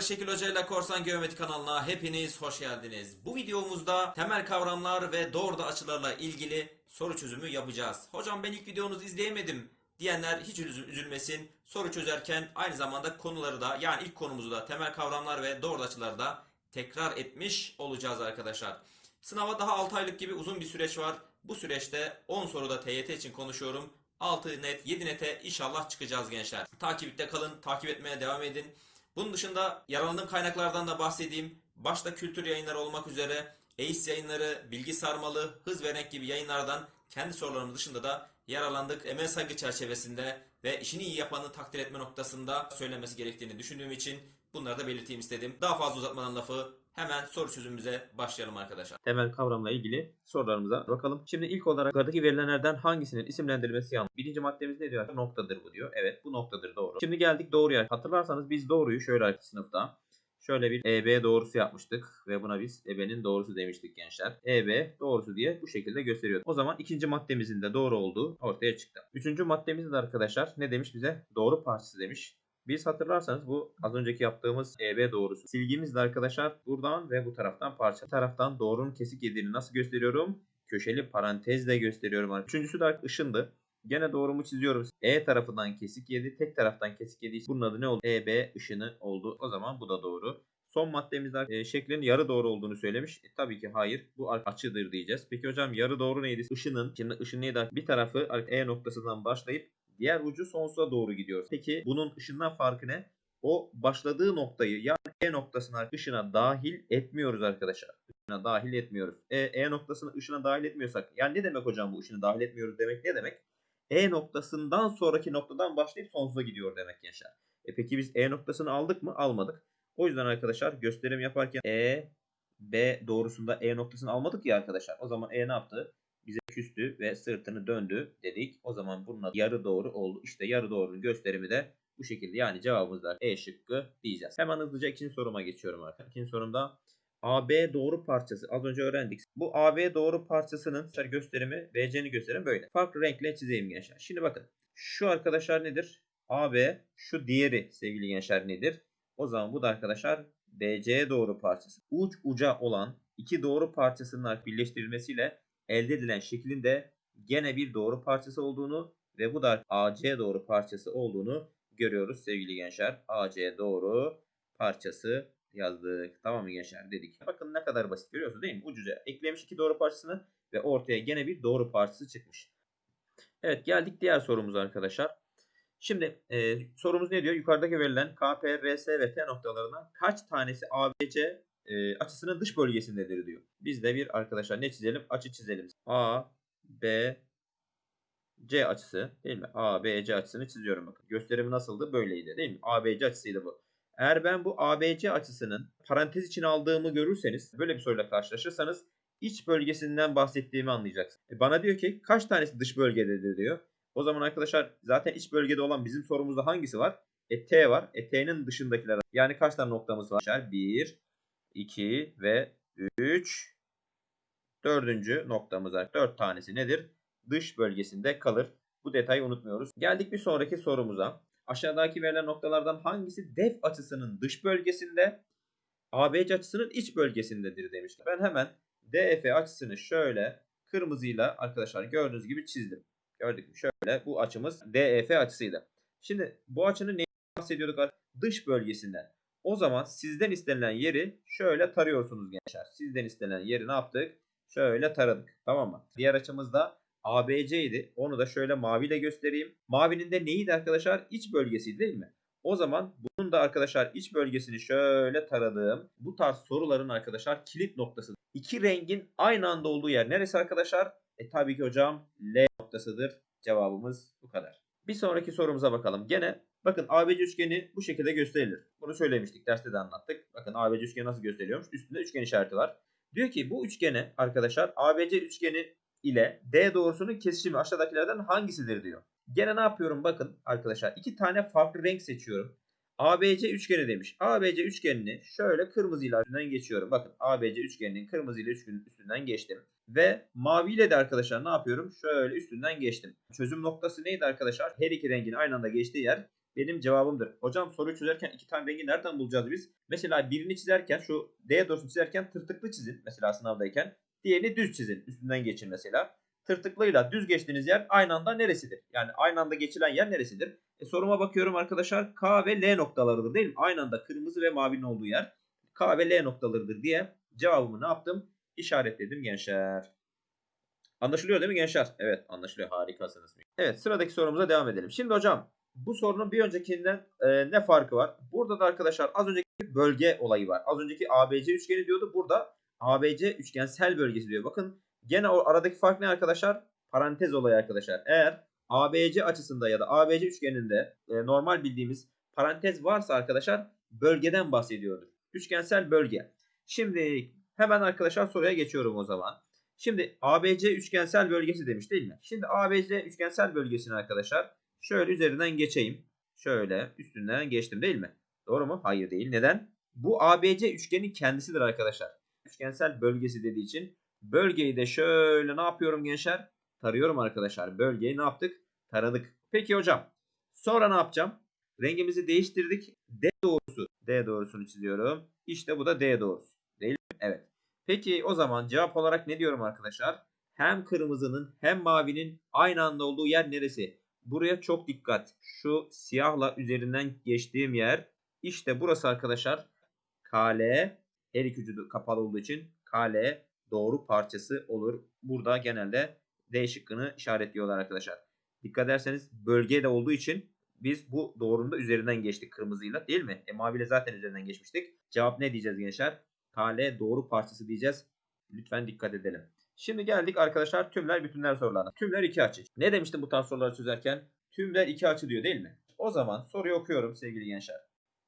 Şekil Hoca ile Korsan Geometri kanalına hepiniz hoş geldiniz. Bu videomuzda temel kavramlar ve doğruda açılarla ilgili soru çözümü yapacağız. Hocam ben ilk videonuzu izleyemedim diyenler hiç üzü- üzülmesin. Soru çözerken aynı zamanda konuları da yani ilk konumuzu da temel kavramlar ve doğruda açıları da tekrar etmiş olacağız arkadaşlar. Sınava daha 6 aylık gibi uzun bir süreç var. Bu süreçte 10 soruda TYT için konuşuyorum. 6 net 7 nete inşallah çıkacağız gençler. Takipte kalın, takip etmeye devam edin. Bunun dışında yararlandığım kaynaklardan da bahsedeyim. Başta kültür yayınları olmak üzere EIS yayınları, Bilgi Sarmalı, Hız ve Renk gibi yayınlardan kendi sorularımız dışında da yararlandık. Emel saygı çerçevesinde ve işini iyi yapanı takdir etme noktasında söylenmesi gerektiğini düşündüğüm için bunları da belirteyim istedim. Daha fazla uzatmadan lafı hemen soru çözümümüze başlayalım arkadaşlar. temel kavramla ilgili sorularımıza bakalım. Şimdi ilk olarak yukarıdaki verilenlerden hangisinin isimlendirilmesi yanlış? Birinci maddemiz ne diyor? Noktadır bu diyor. Evet bu noktadır doğru. Şimdi geldik doğruya. Hatırlarsanız biz doğruyu şöyle sınıfta şöyle bir EB doğrusu yapmıştık ve buna biz EB'nin doğrusu demiştik gençler. EB doğrusu diye bu şekilde gösteriyor. O zaman ikinci maddemizin de doğru olduğu ortaya çıktı. Üçüncü maddemiz de arkadaşlar ne demiş bize? Doğru parçası demiş. Biz hatırlarsanız bu az önceki yaptığımız EB doğrusu. Silgimiz de arkadaşlar buradan ve bu taraftan parça. Bu taraftan doğrunun kesik yediğini nasıl gösteriyorum? Köşeli parantezle gösteriyorum. Üçüncüsü de ışındı. Gene doğrumu çiziyorum. E tarafından kesik yedi. Tek taraftan kesik yedi. Bunun adı ne oldu? EB ışını oldu. O zaman bu da doğru. Son maddemizde e, şeklin yarı doğru olduğunu söylemiş. E, tabii ki hayır. Bu açıdır diyeceğiz. Peki hocam yarı doğru neydi? Işının. Şimdi ışın neydi? Bir tarafı E noktasından başlayıp diğer ucu sonsuza doğru gidiyor. Peki bunun ışından farkı ne? O başladığı noktayı yani E noktasına ışına dahil etmiyoruz arkadaşlar. Işına dahil etmiyoruz. E, e noktasını ışına dahil etmiyorsak yani ne demek hocam bu ışını dahil etmiyoruz demek ne demek? E noktasından sonraki noktadan başlayıp sonsuza gidiyor demek gençler. E peki biz E noktasını aldık mı? Almadık. O yüzden arkadaşlar gösterim yaparken E, B doğrusunda E noktasını almadık ya arkadaşlar. O zaman E ne yaptı? Küstü ve sırtını döndü dedik. O zaman bunun adı yarı doğru oldu. İşte yarı doğrunun gösterimi de bu şekilde. Yani cevabımız da E şıkkı diyeceğiz. Hemen hızlıca ikinci soruma geçiyorum arkadaşlar. İkinci sorumda AB doğru parçası az önce öğrendik. Bu AB doğru parçasının gösterimi BC'ni gösterim böyle. Farklı renkle çizeyim gençler. Şimdi bakın şu arkadaşlar nedir? AB şu diğeri sevgili gençler nedir? O zaman bu da arkadaşlar BC doğru parçası. Uç uca olan iki doğru parçasının birleştirilmesiyle elde edilen şeklin de gene bir doğru parçası olduğunu ve bu da AC doğru parçası olduğunu görüyoruz sevgili gençler. AC doğru parçası yazdık. Tamam mı gençler dedik. Bakın ne kadar basit görüyorsunuz değil mi? Ucuca eklemiş iki doğru parçasını ve ortaya gene bir doğru parçası çıkmış. Evet geldik diğer sorumuza arkadaşlar. Şimdi e, sorumuz ne diyor? Yukarıdaki verilen K, P, R, S ve T noktalarına kaç tanesi ABC e, açısının dış bölgesindedir diyor. Biz de bir arkadaşlar ne çizelim? Açı çizelim. A, B, C açısı değil mi? A, B, C açısını çiziyorum bakın. Gösterimi nasıldı? Böyleydi değil mi? A, B, C açısıydı bu. Eğer ben bu ABC açısının parantez içine aldığımı görürseniz, böyle bir soruyla karşılaşırsanız iç bölgesinden bahsettiğimi anlayacaksınız. E bana diyor ki kaç tanesi dış bölgededir diyor. O zaman arkadaşlar zaten iç bölgede olan bizim sorumuzda hangisi var? E T var. E T'nin dışındakiler. Yani kaç tane noktamız var? 1, 2 ve 3. Dördüncü noktamız var. 4 tanesi nedir? Dış bölgesinde kalır. Bu detayı unutmuyoruz. Geldik bir sonraki sorumuza. Aşağıdaki verilen noktalardan hangisi def açısının dış bölgesinde, ABC açısının iç bölgesindedir demişler. Ben hemen DF açısını şöyle kırmızıyla arkadaşlar gördüğünüz gibi çizdim. Gördük mü? Şöyle bu açımız DEF açısıydı. Şimdi bu açının neyi bahsediyorduk? Dış bölgesinden. O zaman sizden istenilen yeri şöyle tarıyorsunuz gençler. Sizden istenilen yeri ne yaptık? Şöyle taradık. Tamam mı? Diğer açımız da ABC idi. Onu da şöyle maviyle göstereyim. Mavinin de neydi arkadaşlar? İç bölgesiydi değil mi? O zaman bunun da arkadaşlar iç bölgesini şöyle taradığım bu tarz soruların arkadaşlar kilit noktası. İki rengin aynı anda olduğu yer neresi arkadaşlar? E tabii ki hocam L noktasıdır. Cevabımız bu kadar. Bir sonraki sorumuza bakalım. Gene bakın ABC üçgeni bu şekilde gösterilir. Bunu söylemiştik. Derste de anlattık. Bakın ABC üçgeni nasıl gösteriliyormuş? Üstünde üçgen işareti var. Diyor ki bu üçgene arkadaşlar ABC üçgeni ile D doğrusunun kesişimi aşağıdakilerden hangisidir diyor. Gene ne yapıyorum bakın arkadaşlar. iki tane farklı renk seçiyorum. ABC üçgeni demiş. ABC üçgenini şöyle kırmızıyla üstünden geçiyorum. Bakın ABC üçgeninin kırmızıyla üçgenin üstünden geçtim. Ve maviyle de arkadaşlar ne yapıyorum? Şöyle üstünden geçtim. Çözüm noktası neydi arkadaşlar? Her iki rengin aynı anda geçtiği yer benim cevabımdır. Hocam soruyu çözerken iki tane rengi nereden bulacağız biz? Mesela birini çizerken şu D doğrusunu çizerken tırtıklı çizin mesela sınavdayken. Diğerini düz çizin. Üstünden geçin mesela. Tırtıklıyla düz geçtiğiniz yer aynı anda neresidir? Yani aynı anda geçilen yer neresidir? E, soruma bakıyorum arkadaşlar. K ve L noktalarıdır değil mi? Aynı anda kırmızı ve mavinin olduğu yer. K ve L noktalarıdır diye cevabımı ne yaptım? İşaretledim gençler. Anlaşılıyor değil mi gençler? Evet anlaşılıyor. Harikasınız. Evet sıradaki sorumuza devam edelim. Şimdi hocam bu sorunun bir öncekinden e, ne farkı var? Burada da arkadaşlar az önceki bölge olayı var. Az önceki ABC üçgeni diyordu. Burada ABC üçgensel bölgesi diyor. Bakın gene o aradaki fark ne arkadaşlar? Parantez olayı arkadaşlar. Eğer ABC açısında ya da ABC üçgeninde e, normal bildiğimiz parantez varsa arkadaşlar bölgeden bahsediyordur. Üçgensel bölge. Şimdi hemen arkadaşlar soruya geçiyorum o zaman. Şimdi ABC üçgensel bölgesi demiş değil mi? Şimdi ABC üçgensel bölgesini arkadaşlar şöyle üzerinden geçeyim. Şöyle üstünden geçtim değil mi? Doğru mu? Hayır değil. Neden? Bu ABC üçgenin kendisidir arkadaşlar. Üçgensel bölgesi dediği için bölgeyi de şöyle ne yapıyorum gençler? Tarıyorum arkadaşlar. Bölgeyi ne yaptık? Taradık. Peki hocam. Sonra ne yapacağım? Rengimizi değiştirdik. D doğrusu. D doğrusunu çiziyorum. İşte bu da D doğrusu. Değil mi? Evet. Peki o zaman cevap olarak ne diyorum arkadaşlar? Hem kırmızının hem mavinin aynı anda olduğu yer neresi? Buraya çok dikkat. Şu siyahla üzerinden geçtiğim yer işte burası arkadaşlar. KL her iki ucu kapalı olduğu için KL doğru parçası olur. Burada genelde D şıkkını işaretliyorlar arkadaşlar. Dikkat ederseniz bölge de olduğu için biz bu doğrunun da üzerinden geçtik kırmızıyla değil mi? E maviyle zaten üzerinden geçmiştik. Cevap ne diyeceğiz gençler? KL doğru parçası diyeceğiz. Lütfen dikkat edelim. Şimdi geldik arkadaşlar tümler bütünler sorularına. Tümler iki açı. Ne demiştim bu tarz soruları çözerken? Tümler iki açı diyor değil mi? O zaman soruyu okuyorum sevgili gençler.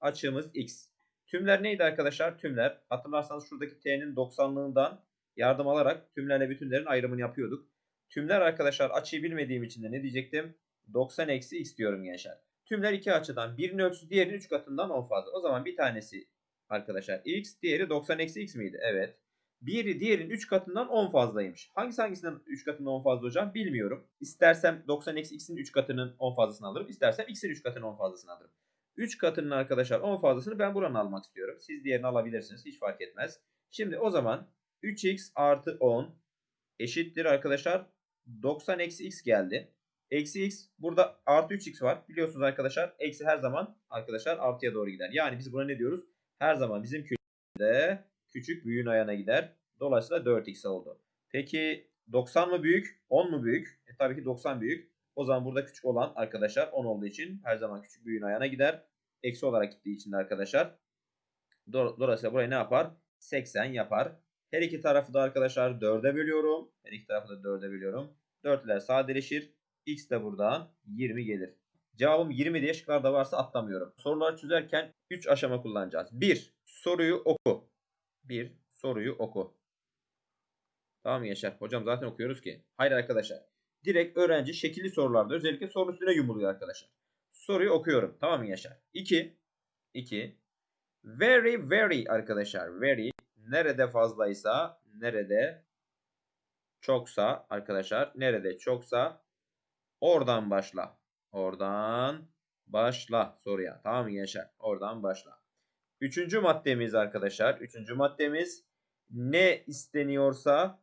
Açığımız x. Tümler neydi arkadaşlar? Tümler hatırlarsanız şuradaki t'nin 90'lığından yardım alarak tümlerle bütünlerin ayrımını yapıyorduk. Tümler arkadaşlar açıyı bilmediğim için de ne diyecektim? 90 eksi x diyorum gençler. Tümler iki açıdan birinin ölçüsü diğerinin 3 katından 10 fazla. O zaman bir tanesi arkadaşlar x diğeri 90 eksi x miydi? Evet. Biri diğerinin 3 katından 10 fazlaymış. Hangisi hangisinden 3 katından 10 fazla hocam? Bilmiyorum. İstersem 90 eksi x'in 3 katının 10 fazlasını alırım. İstersem x'in 3 katının 10 fazlasını alırım. 3 katının arkadaşlar 10 fazlasını ben buranın almak istiyorum. Siz diğerini alabilirsiniz. Hiç fark etmez. Şimdi o zaman 3x artı 10 eşittir arkadaşlar 90 eksi x geldi. Eksi x burada artı 3x var. Biliyorsunuz arkadaşlar eksi her zaman arkadaşlar artıya doğru gider. Yani biz buna ne diyoruz? Her zaman bizim küçüğünde küçük büyüğün ayağına gider. Dolayısıyla 4x oldu. Peki 90 mı büyük? 10 mu büyük? E, tabii ki 90 büyük. O zaman burada küçük olan arkadaşlar 10 olduğu için her zaman küçük büyüğün ayağına gider. Eksi olarak gittiği için de arkadaşlar. Do- Dolayısıyla burayı ne yapar? 80 yapar. Her iki tarafı da arkadaşlar 4'e bölüyorum. Her iki tarafı da 4'e bölüyorum. 4'ler sadeleşir. X de buradan 20 gelir. Cevabım 20 diye şıklarda varsa atlamıyorum. Soruları çözerken 3 aşama kullanacağız. 1. Soruyu oku. 1. Soruyu oku. Tamam mı Yaşar? Hocam zaten okuyoruz ki. Hayır arkadaşlar. Direkt öğrenci şekilli sorularda özellikle soru üstüne yumuluyor arkadaşlar. Soruyu okuyorum. Tamam mı Yaşar? 2. 2. Very very arkadaşlar. Very nerede fazlaysa nerede çoksa arkadaşlar nerede çoksa oradan başla. Oradan başla soruya. Tamam mı gençler? Oradan başla. Üçüncü maddemiz arkadaşlar. Üçüncü maddemiz ne isteniyorsa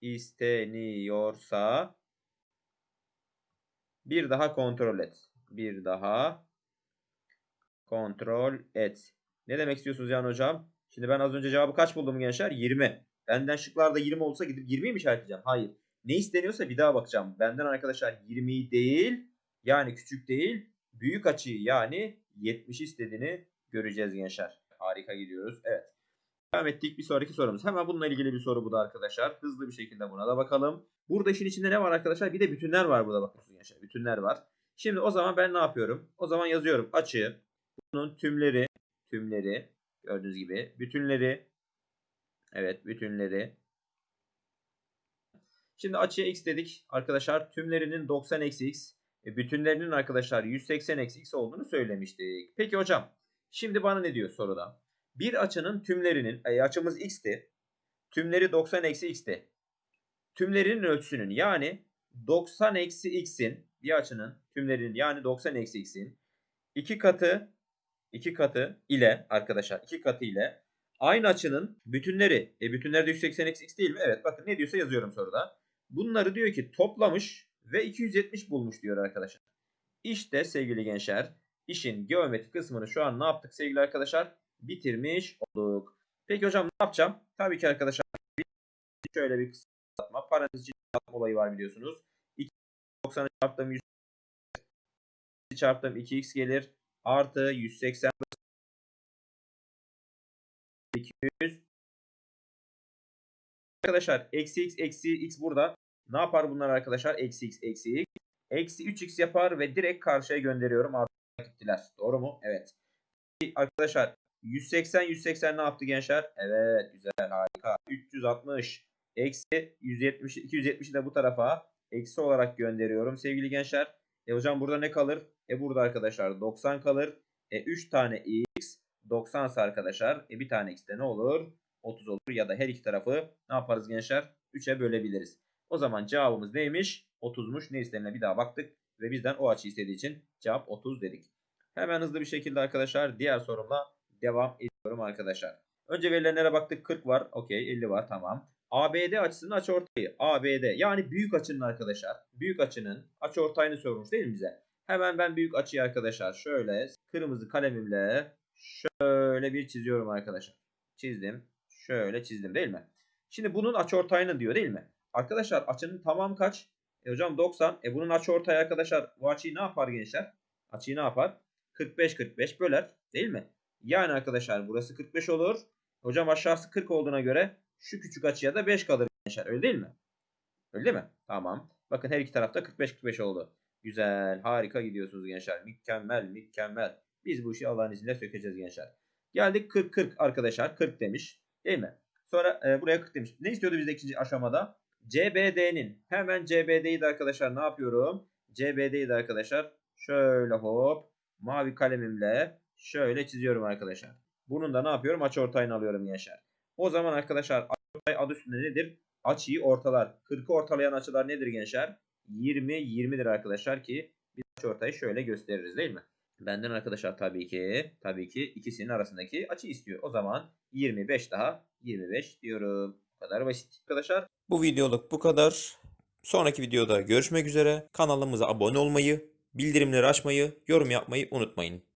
isteniyorsa bir daha kontrol et. Bir daha kontrol et. Ne demek istiyorsunuz yani hocam? Şimdi ben az önce cevabı kaç buldum gençler? 20. Benden şıklarda 20 olsa gidip 20'yi mi işaretleyeceğim? Hayır. Ne isteniyorsa bir daha bakacağım. Benden arkadaşlar 20'yi değil yani küçük değil büyük açıyı yani 70 istediğini göreceğiz gençler. Harika gidiyoruz. Evet. Devam ettik bir sonraki sorumuz. Hemen bununla ilgili bir soru bu da arkadaşlar. Hızlı bir şekilde buna da bakalım. Burada işin içinde ne var arkadaşlar? Bir de bütünler var burada bakıyorsunuz gençler. Bütünler var. Şimdi o zaman ben ne yapıyorum? O zaman yazıyorum açı. Bunun tümleri, tümleri gördüğünüz gibi. Bütünleri, evet bütünleri. Şimdi açıya x dedik arkadaşlar. Tümlerinin 90 eksi x. E, bütünlerinin arkadaşlar 180 eksi x olduğunu söylemiştik. Peki hocam. Şimdi bana ne diyor soruda? Bir açının tümlerinin, e, açımız x'ti. Tümleri 90 eksi x'ti. Tümlerinin ölçüsünün yani 90 eksi x'in bir açının tümlerinin yani 90 eksi x'in 2 katı 2 katı ile arkadaşlar 2 katı ile aynı açının bütünleri. E bütünler de 180 eksi x değil mi? Evet bakın ne diyorsa yazıyorum soruda. Bunları diyor ki toplamış ve 270 bulmuş diyor arkadaşlar. İşte sevgili gençler işin geometri kısmını şu an ne yaptık sevgili arkadaşlar? Bitirmiş olduk. Peki hocam ne yapacağım? Tabii ki arkadaşlar şöyle bir kısaltma. Parantez içinde çarpma olayı var biliyorsunuz. 290'ı çarptım 100 çarptım 2x gelir. Artı 180 200 Arkadaşlar eksi x eksi x burada. Ne yapar bunlar arkadaşlar? Eksi x eksi x. Eksi 3x yapar ve direkt karşıya gönderiyorum. Artı gittiler. Doğru mu? Evet. Arkadaşlar 180 180 ne yaptı gençler? Evet güzel harika. 360 eksi 170 270'i de bu tarafa eksi olarak gönderiyorum sevgili gençler. E hocam burada ne kalır? E burada arkadaşlar 90 kalır. E 3 tane x 90 ise arkadaşlar e bir tane x de ne olur? 30 olur ya da her iki tarafı ne yaparız gençler? 3'e bölebiliriz. O zaman cevabımız neymiş? 30'muş. Ne istediğine bir daha baktık ve bizden o açı istediği için cevap 30 dedik. Hemen hızlı bir şekilde arkadaşlar diğer sorumla devam ediyorum arkadaşlar. Önce verilenlere baktık 40 var. Okey 50 var tamam. ABD açısının açıortayı. ABD yani büyük açının arkadaşlar. Büyük açının açıortayını sormuş değil mi bize? Hemen ben büyük açıyı arkadaşlar şöyle kırmızı kalemimle şöyle bir çiziyorum arkadaşlar. Çizdim. Şöyle çizdim değil mi? Şimdi bunun açıortayını diyor değil mi? Arkadaşlar açının tamam kaç? E hocam 90. E bunun açıortayı arkadaşlar bu açıyı ne yapar gençler? Açıyı ne yapar? 45 45 böler değil mi? Yani arkadaşlar burası 45 olur. Hocam aşağısı 40 olduğuna göre şu küçük açıya da 5 kalır gençler. Öyle değil mi? Öyle değil mi? Tamam. Bakın her iki tarafta 45-45 oldu. Güzel. Harika gidiyorsunuz gençler. Mükemmel. Mükemmel. Biz bu işi Allah'ın izniyle sökeceğiz gençler. Geldik 40-40 arkadaşlar. 40 demiş. Değil mi? Sonra e, buraya 40 demiş. Ne istiyordu bizde ikinci aşamada? CBD'nin. Hemen CBD'yi de arkadaşlar ne yapıyorum? CBD'yi de arkadaşlar şöyle hop mavi kalemimle şöyle çiziyorum arkadaşlar. Bunun da ne yapıyorum? Açıortayını alıyorum gençler. O zaman arkadaşlar açıortay adı üstünde nedir? Açıyı ortalar. 40'ı ortalayan açılar nedir gençler? 20 20'dir arkadaşlar ki biz açıortayı şöyle gösteririz değil mi? Benden arkadaşlar tabii ki tabii ki ikisinin arasındaki açı istiyor. O zaman 25 daha 25 diyorum. Bu kadar basit arkadaşlar. Bu videoluk bu kadar. Sonraki videoda görüşmek üzere. Kanalımıza abone olmayı, bildirimleri açmayı, yorum yapmayı unutmayın.